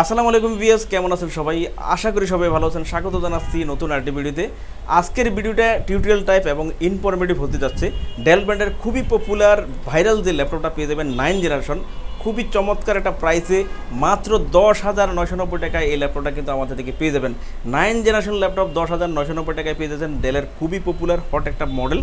আসসালামু আলাইকুম ভিএস কেমন আছেন সবাই? আশা করি সবাই ভালো আছেন। স্বাগত জানাচ্ছি নতুন আরটি ভিডিওতে। আজকের ভিডিওটা টিউটোরিয়াল টাইপ এবং ইনফরমেটিভ হতে যাচ্ছে। ডেল ব্র্যান্ডের খুবই পপুলার ভাইরাল যে ল্যাপটপটা পেয়ে যাবেন নাইন জেনারেশন খুবই চমৎকার একটা প্রাইসে মাত্র দশ হাজার নয়শো নব্বই টাকায় এই ল্যাপটপটা কিন্তু আমাদের থেকে পেয়ে যাবেন। নাইন জেনারেশন ল্যাপটপ দশ হাজার নয়শো নব্বই টাকায় পেয়ে যাচ্ছেন ডেলের খুবই পপুলার হট একটা মডেল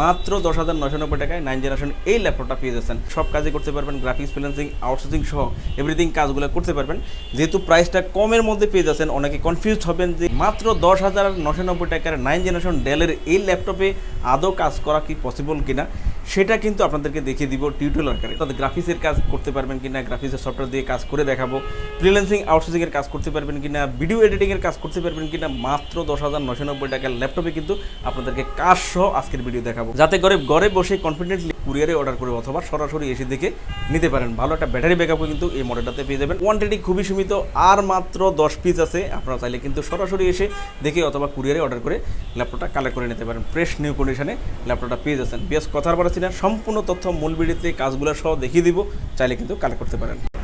মাত্র দশ হাজার নয়শো নব্বই টাকায় নাইন জেনারেশন এই ল্যাপটপটা পেয়ে যাচ্ছেন। সব কাজই করতে পারবেন গ্রাফিক্স ফ্রিল্যান্সিং আউটসোর্সিং সহ এভরিথিং কাজগুলো করতে পারবেন। যেহেতু প্রাইসটা কমের মধ্যে পেয়ে যাচ্ছেন, অনেকে কনফিউজ হবেন যে মাত্র দশ হাজার নশো নব্বই টাকার নাইন জেনারেশন ডেলের এই ল্যাপটপে আদৌ কাজ করা কি পসিবল কিনা? সেটা কিন্তু আপনাদেরকে দেখিয়ে দিব টিউটোরিয়াল আকারে। তাদের গ্রাফিক্সের কাজ করতে পারবেন কিনা গ্রাফিক্সের সফটওয়্যার দিয়ে কাজ করে দেখাবো। ফ্রিল্যান্সিং আউটসোর্সিংয়ের কাজ করতে পারবেন কিনা ভিডিও এডিটিংয়ের কাজ করতে পারবেন কিনা, মাত্র দশ হাজার নশো নব্বই টাকার ল্যাপটপে কিন্তু আপনাদেরকে কাজ সহ আজকের ভিডিও দেখাবো। যাতে করে ঘরে বসে কনফিডেন্টলি কুরিয়ারে অর্ডার করে অথবা সরাসরি এসে দেখে নিতে পারেন। ভালো একটা ব্যাটারি ব্যাকআপও কিন্তু এই মডেলটাতে পেয়ে যাবেন। কোয়ান্টিটি খুবই সীমিত, আর মাত্র দশ পিস আছে। আপনারা চাইলে কিন্তু সরাসরি এসে দেখে অথবা কুরিয়ারে অর্ডার করে ল্যাপটপটা কালেক্ট করে নিতে পারেন। ফ্রেশ নিউ কন্ডিশনে ল্যাপটপটা পেয়ে যাচ্ছেন। বেশ কথার বলেছি না সম্পূর্ণ তথ্য মূল ভিডিওতে কাজগুলো সহ দেখিয়ে দিব, চাইলে কিন্তু কালেক্ট করতে পারেন।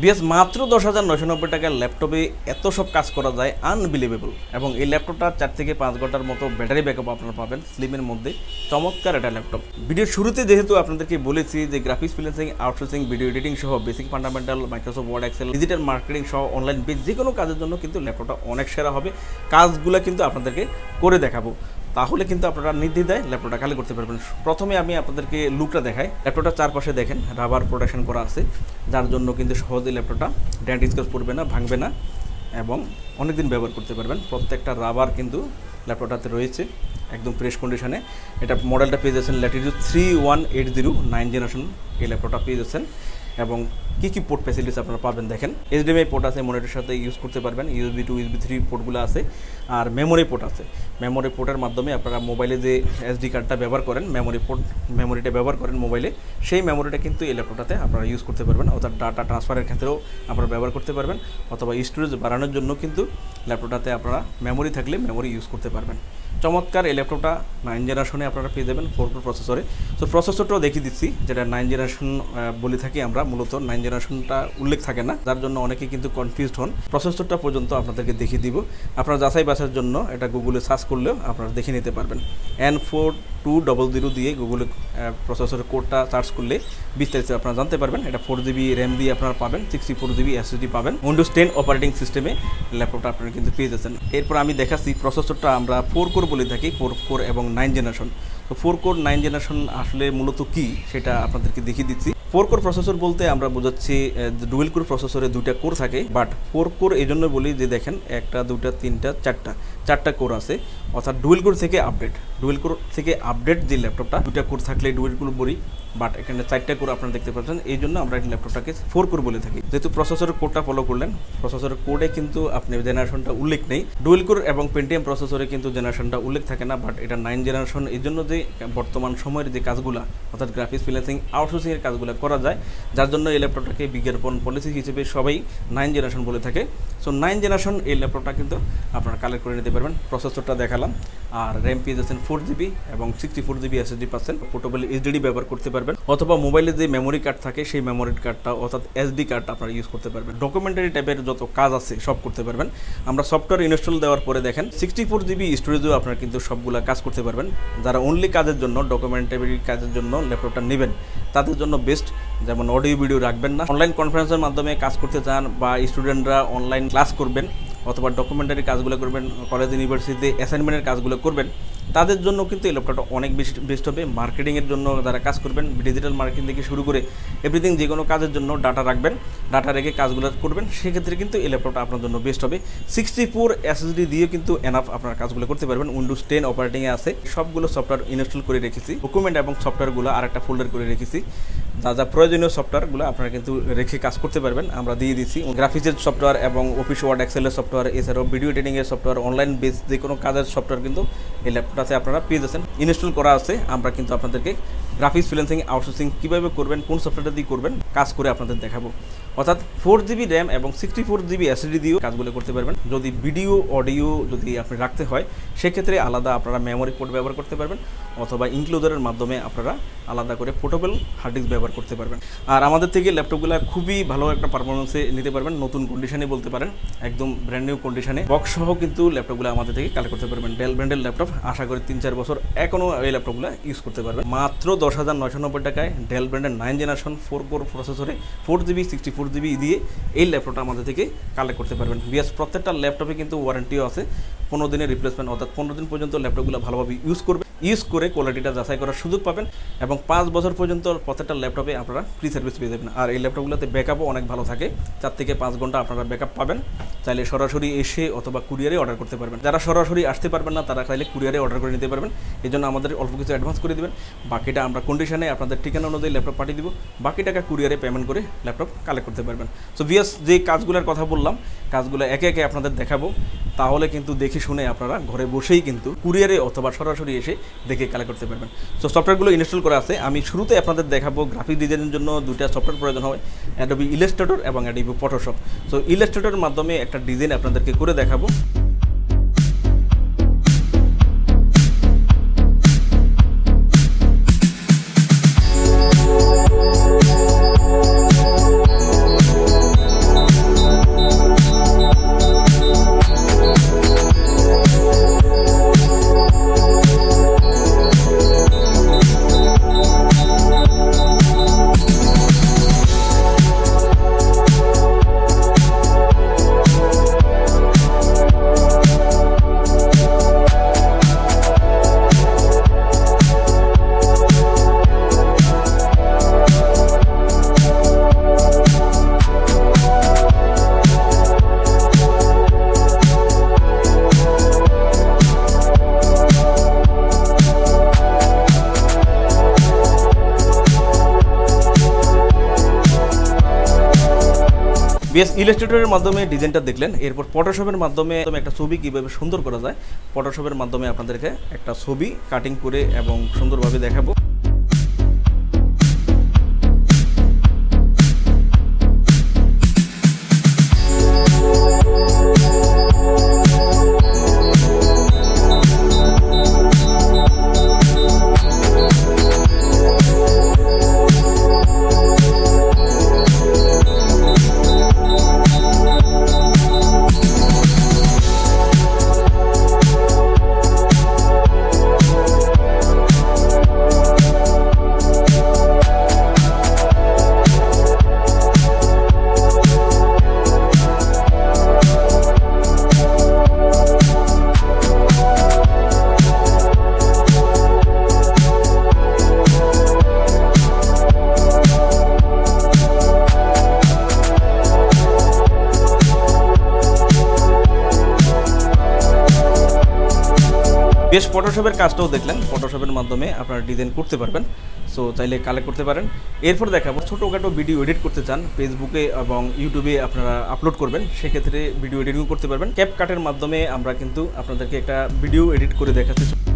বিএস মাত্র দশ হাজার নয়শো নব্বই টাকার ল্যাপটপে এত সব কাজ করা যায় আনবিলিভেবল এবং এই ল্যাপটপটা চার থেকে পাঁচ ঘণ্টার মতো ব্যাটারি ব্যাকআপ আপনারা পাবেন স্লিমের মধ্যে। চমৎকার একটা ল্যাপটপ। ভিডিওর শুরুতে যেহেতু আপনাদেরকে বলেছি যে graphics freelancing outsourcing video editing সহ basic fundamental Microsoft Word Excel digital marketing সহ অনলাইন পেজ যে কোনো কাজের জন্য কিন্তু ল্যাপটপটা অনেক সেরা হবে। কাজগুলো কিন্তু আপনাদেরকে করে দেখাবো। তাহলে কিন্তু আপনারা নির্দ্বিধায় ল্যাপটপটা খালি করতে পারবেন। প্রথমে আমি আপনাদেরকে লুকটা দেখাই। ল্যাপটপটা চারপাশে দেখেন রাবার প্রোটেকশন করা আছে। যার জন্য কিন্তু সহজে ল্যাপটপটা ড্যান্ট স্কোচ পড়বে না, ভাঙবে না এবং অনেকদিন ব্যবহার করতে পারবেন। প্রত্যেকটা রাবার কিন্তু ল্যাপটপটাতে রয়েছে, একদম ফ্রেশ কন্ডিশনে এটা মডেলটা পেয়ে যাচ্ছেন Latitude three one eight zero nine generation এই ল্যাপটপটা পেয়ে যাচ্ছেন এবং কী কী পোর্ট ফ্যাসিলিটিস আপনারা পাবেন দেখেন? এইচডিএমআই পোর্ট আছে মনিটরের সাথে ইউজ করতে পারবেন ইউএসবি টু ইউএসবি থ্রি পোর্টগুলো আছে, আর মেমোরি পোর্ট আছে। মেমোরি পোর্টের মাধ্যমে আপনারা মোবাইলে যে এসডি কার্ডটা ব্যবহার করেন মেমোরি পোর্ট মেমোরিটা ব্যবহার করেন মোবাইলে সেই মেমোরিটা কিন্তু এই ল্যাপটপটাতে আপনারা ইউজ করতে পারবেন, অর্থাৎ ডাটা ট্রান্সফারের ক্ষেত্রেও আপনারা ব্যবহার করতে পারবেন, অথবা স্টোরেজ বাড়ানোর জন্য কিন্তু ল্যাপটপটাতে আপনারা মেমোরি থাকলে মেমোরি ইউজ করতে পারবেন। চমৎকার এই ল্যাপটপটা নাইন জেনারেশনে আপনারা পেয়ে যাবেন ফোর প্রসেসরে তো প্রসেসরটাও দেখিয়ে দিচ্ছি, যেটা নাইন জেনারেশন বলে থাকি আমরা, মূলত নাইন জেনারেশনটা উল্লেখ থাকে না, যার জন্য অনেকে কিন্তু কনফিউজড হন। প্রসেসরটা পর্যন্ত আপনাদেরকে দেখিয়ে দিব। আপনারা যাচাই বাছার জন্য এটা গুগলে সার্চ করলেও আপনারা দেখে নিতে পারবেন। N four two double zero দিয়ে গুগলে প্রসেসরের কোডটা সার্চ করলে বিস্তারিত আপনারা জানতে পারবেন। এটা ফোর জিবি র্যাম দিয়ে আপনারা পাবেন সিক্সটি ফোর জিবি এসএসডি পাবেন। উইন্ডোজ টেন অপারেটিং সিস্টেমে ল্যাপটপটা আপনারা কিন্তু পেয়ে যাচ্ছেন। এরপর আমি দেখাচ্ছি প্রসেসরটা আমরা ফোর কোর বলে থাকি ফোর কোর এবং নাইন জেনারেশন তো ফোর কোর নাইন জেনারেশন আসলে মূলত কী সেটা আপনাদেরকে দেখিয়ে দিচ্ছি। ফোর কোর প্রসেসর বলতে আমরা বোঝাচ্ছি ডুয়েল কোর প্রসেসরে দুইটা কোর থাকে বাট ফোর কোর এই জন্য বলি যে দেখেন, একটা দুটা তিনটা, চারটা। চারটা কোর আছে, অর্থাৎ ডুয়েল কোর থেকে আপডেট ডুয়েল কোর থেকে আপডেট যে ল্যাপটপটা দুটা কোর থাকলে ডুয়েল কোর বলি বাট এখানে চারটা কোর আপনারা দেখতে পাচ্ছেন, এই জন্য আমরা এই ল্যাপটপটাকে ফোর কোর বলে থাকি। যেহেতু প্রসেসরের কোডটা ফলো করলেন প্রসেসরের কোডে কিন্তু আপনি জেনারেশনটা উল্লেখ নেই। ডুয়েল কোর এবং পেন্টিএম প্রসেসরে কিন্তু জেনারেশনটা উল্লেখ থাকে না বাট এটা নাইন জেনারেশন এই জন্য যে বর্তমান সময়ের যে কাজগুলো, অর্থাৎ গ্রাফিক্স ফ্রিল্যান্সিং আউটসোর্সিংয়ের কাজগুলো করা যায়, যার জন্য এই ল্যাপটপটাকে বিজ্ঞাপন পলিসি হিসেবে সবাই নাইন জেনারেশন বলে থাকে। সো নাইন জেনারেশন এই ল্যাপটপটা কিন্তু আপনারা কালেক্ট করে নিতে পারবেন প্রসেসরটা দেখালাম। আর র্যাম পেয়ে যাচ্ছেন ফোর জিবি এবং সিক্সটি ফোর জিবি এসএসডি পাচ্ছেন। পোর্টেবল এইচডিডি ব্যবহার করতে পারবেন। অথবা মোবাইলে যে মেমোরি কার্ড থাকে, সেই মেমোরি কার্ডটা অর্থাৎ এসডি কার্ড আপনারা ইউজ করতে পারবেন। ডকুমেন্টারি টাইপের যত কাজ আছে, সব করতে পারবেন। আমরা সফটওয়্যার ইনস্টল দেওয়ার পরে দেখেন সিক্সটি ফোর জিবি স্টোরেজেও আপনারা কিন্তু সবগুলো কাজ করতে পারবেন। যারা অনলি কাজের জন্য ডকুমেন্টারি কাজের জন্য ল্যাপটপটা নেবেন, তাদের জন্য বেস্ট যেমন অডিও ভিডিও রাখবেন না। অনলাইন কনফারেন্সের মাধ্যমে কাজ করতে চান বা স্টুডেন্টরা অনলাইন ক্লাস করবেন অথবা ডকুমেন্টারি কাজগুলো করবেন কলেজ ইউনিভার্সিটিতে অ্যাসাইনমেন্টের কাজগুলো করবেন, তাদের জন্য কিন্তু এই ল্যাপটপটা অনেক বেশি বেস্ট হবে। মার্কেটিংয়ের জন্য যারা কাজ করবেন ডিজিটাল মার্কেটিং থেকে শুরু করে এভরিথিং যে কোনো কাজের জন্য ডাটা রাখবেন ডাটা রেখে কাজগুলো করবেন, সেক্ষেত্রে কিন্তু এই ল্যাপটপটা আপনার জন্য বেস্ট হবে। সিক্সটি ফোর এসএসডি দিয়ে কিন্তু এনাফ আপনার কাজগুলো করতে পারবেন। উইন্ডোজ টেন অপারেটিংয়ে আছে। সবগুলো সফটওয়্যার ইনস্টল করে রেখেছি। ডকুমেন্ট এবং সফটওয়্যারগুলো আর একটা ফোল্ডার করে রেখেছি। যা যা প্রয়োজনীয় সফটওয়্যারগুলো আপনারা কিন্তু রেখে কাজ করতে পারবেন, আমরা দিয়ে দিচ্ছি। গ্রাফিক্সের সফটওয়্যার এবং অফিস ওয়ার্ড এক্সেলের সফটওয়্যার এছাড়াও ভিডিও এডিটিংয়ের সফটওয়্যার অনলাইন বেস যে কোনো কাজের সফটওয়্যার কিন্তু এই ল্যাপটপটাতে আপনারা পেয়ে যাচ্ছেন। ইনস্টল করা আছে, আমরা কিন্তু আপনাদেরকে গ্রাফিক্স ফ্রিল্যান্সিং আউটসোর্সিং কীভাবে করবেন, কোন সফটওয়্যারটা দিয়ে করবেন, কাজ করে আপনাদের দেখাবো। অর্থাৎ ফোর জিবি র্যাম এবং সিক্সটি ফোর জিবি এসএসডি দিয়েও কাজগুলো করতে পারবেন। যদি ভিডিও অডিও যদি আপনি রাখতে হয়, সেক্ষেত্রে আলাদা আপনারা মেমোরি পোর্ট ব্যবহার করতে পারবেন অথবা ইনক্লুজারের মাধ্যমে আপনারা আলাদা করে পোর্টেবল হার্ড ডিস্ক ব্যবহার করতে পারবেন। আর আমাদের থেকে ল্যাপটপগুলো খুবই ভালো একটা পারফরমেন্সে নিতে পারবেন, নতুন কন্ডিশনে বলতে পারেন, একদম ব্র্যান্ড নিউ কন্ডিশনে বক্স সহ কিন্তু ল্যাপটপগুলো আমাদের থেকে কালেক্ট করতে পারবেন ডেল ব্র্যান্ডের ল্যাপটপ আশা করি তিন চার বছর এখনও এই ল্যাপটপগুলো ইউজ করতে পারবেন। মাত্র দশ হাজার নয়শো নব্বই টাকায় ডেল ব্র্যান্ডের নাইন জেনারেশন ফোর কোর প্রসেসরে four GB sixty four GB দিয়ে এই ল্যাপটপটা আমাদের থেকে কালেক্ট করতে পারবেন। বিএস প্রত্যেকটা ল্যাপটপে কিন্তু ওয়ারেন্টিও আছে। পনেরো দিনের রিপ্লেসমেন্ট অর্থাৎ পনেরো দিন পর্যন্ত ল্যাপটপগুলো ভালোভাবে ইউজ করবে। ইউজ করে কোয়ালিটিটা যাচাই করার সুযোগ পাবেন এবং পাঁচ বছর পর্যন্ত প্রত্যেকটা ল্যাপটপে আপনারা ফ্রি সার্ভিস পেয়ে যাবেন। আর এই ল্যাপটপগুলোতে ব্যাকআপও অনেক ভালো থাকে। চার থেকে পাঁচ ঘণ্টা আপনারা ব্যাকআপ পাবেন। চাইলে সরাসরি এসে অথবা কুরিয়ারে অর্ডার করতে পারবেন। যারা সরাসরি আসতে পারবেন না, তারা চাইলে কুরিয়ারে অর্ডার করে নিতে পারবেন। এই জন্য আমাদের অল্প কিছু অ্যাডভান্স করে দেবেন। বাকিটা আমরা কন্ডিশনে আপনাদের ঠিকানা অনুযায়ী ল্যাপটপ পাঠিয়ে দিব। বাকি টাকা কুরিয়ারে পেমেন্ট করে ল্যাপটপ কালেক্ট করতে পারবেন। সো ভিএস যে কাজগুলোর কথা বললাম, কাজগুলো একে একে আপনাদের দেখাবো। তাহলে কিন্তু দেখে শুনে আপনারা ঘরে বসেই কিন্তু কুরিয়ারে অথবা সরাসরি এসে দেখে কালেক্ট করতে পারবেন। সো সফটওয়্যারগুলো ইনস্টল করা আছে। আমি শুরুতে আপনাদের দেখাবো গ্রাফিক ডিজাইনের জন্য দুইটা সফটওয়্যার প্রয়োজন হয়। অ্যাডোবি ইলাস্ট্রেটর এবং অ্যাডোবি ফটোশপ সো ইলাস্ট্রেটরের মাধ্যমে একটা ডিজাইন আপনাদেরকে করে দেখাবো। বিএস ইলাস্ট্রেটরের মাধ্যমে ডিজাইনটা দেখলেন। এরপর ফটোশপের মাধ্যমে একটা ছবি কীভাবে সুন্দর করা যায় ফটোশপের মাধ্যমে আপনাদেরকে একটা ছবি কাটিং করে এবং সুন্দরভাবে দেখাবো। বেশ ফটোশপের কাজটাও দেখলেন। ফটোশপের মাধ্যমে আপনারা ডিজাইন করতে পারবেন। সো চাইলে কালেক্ট করতে পারেন। এরপর দেখাবো, ছোটোখাটো ভিডিও এডিট করতে চান ফেসবুকে এবং ইউটিউবে আপনারা আপলোড করবেন, সেক্ষেত্রে ভিডিও এডিটিং করতে পারবেন। ক্যাপ কাটের মাধ্যমে আমরা কিন্তু আপনাদেরকে একটা ভিডিও এডিট করে দেখাচ্ছি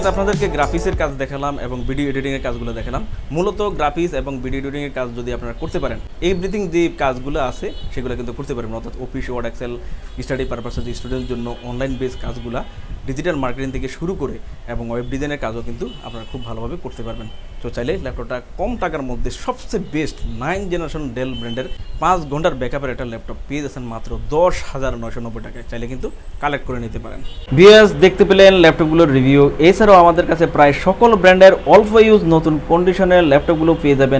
বিয়াস আপনাদেরকে গ্রাফিক্সের কাজ দেখালাম এবং ভিডিও এডিটিংয়ের কাজগুলো দেখালাম। মূলত গ্রাফিক্স এবং ভিডিও এডিটিংয়ের কাজ যদি আপনারা করতে পারেন এভরিথিং যে কাজগুলো আছে, সেগুলো কিন্তু করতে পারবেন। অর্থাৎ অফিস ওয়ার্ড এক্সেল স্টাডি পারপাসে যে স্টুডেন্টের জন্য অনলাইন বেস কাজগুলো। ডিজিটাল মার্কেটিং থেকে শুরু করে এবং ওয়েব ডিজাইনের কাজও কিন্তু আপনারা খুব ভালোভাবে করতে পারবেন। তো চাইলে ল্যাপটপটা কম টাকার মধ্যে সবচেয়ে বেস্ট নাইন জেনারেশন ডেল ব্র্যান্ডের পাঁচ ঘণ্টার ব্যাকআপের একটা ল্যাপটপ পেয়ে যাচ্ছেন মাত্র দশ হাজার নয়শো নব্বই টাকায়। চাইলে কিন্তু কালেক্ট করে নিতে পারেন। বিএস দেখতে পেলেন ল্যাপটপগুলোর রিভিউ এছাড়াও আমাদের কাছে প্রায় সকল ব্র্যান্ডের অল্প ইউজ নতুন কন্ডিশনের ল্যাপটপগুলো পেয়ে যাবেন